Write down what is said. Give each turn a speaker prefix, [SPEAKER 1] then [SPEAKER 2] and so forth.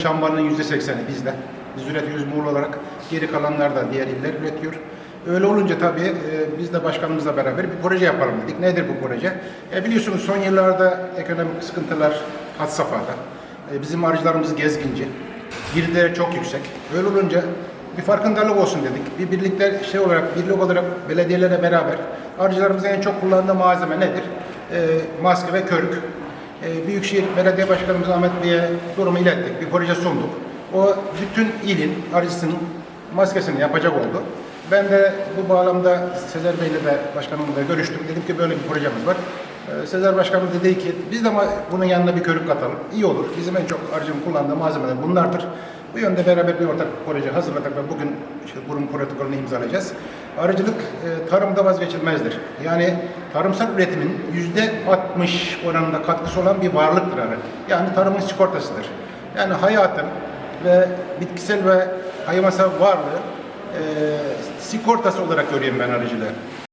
[SPEAKER 1] Çambarının yüzde sekseni bizde. Biz üretiyoruz Muğla olarak. Geri kalanlar da diğer iller üretiyor. Öyle olunca tabii e, biz de başkanımızla beraber bir proje yapalım dedik. Nedir bu proje? E, biliyorsunuz son yıllarda ekonomik sıkıntılar had safhada. E, bizim arıcılarımız gezginci. Girdileri çok yüksek. Öyle olunca bir farkındalık olsun dedik. Bir birlikte şey olarak, birlik olarak belediyelere beraber arıcılarımızın en çok kullandığı malzeme nedir? E, maske ve körük. E, Büyükşehir Belediye Başkanımız Ahmet Bey'e durumu ilettik. Bir proje sunduk. O bütün ilin arıcısının maskesini yapacak oldu. Ben de bu bağlamda Sezer Bey'le de başkanımla görüştüm. Dedim ki böyle bir projemiz var. E, Sezer Başkanımız dedi ki biz de ma- bunun yanına bir körük katalım. İyi olur. Bizim en çok arıcının kullandığı malzemeler bunlardır. Bu yönde beraber bir ortak proje hazırladık ve bugün işte kurum protokolünü imzalayacağız. Arıcılık e, tarımda vazgeçilmezdir. Yani tarımsal üretimin yüzde 60 oranında katkısı olan bir varlıktır arı. Yani tarımın sigortasıdır. Yani hayatın ve bitkisel ve hayvansal varlığı e, sigortası olarak görüyorum ben arıcılığı.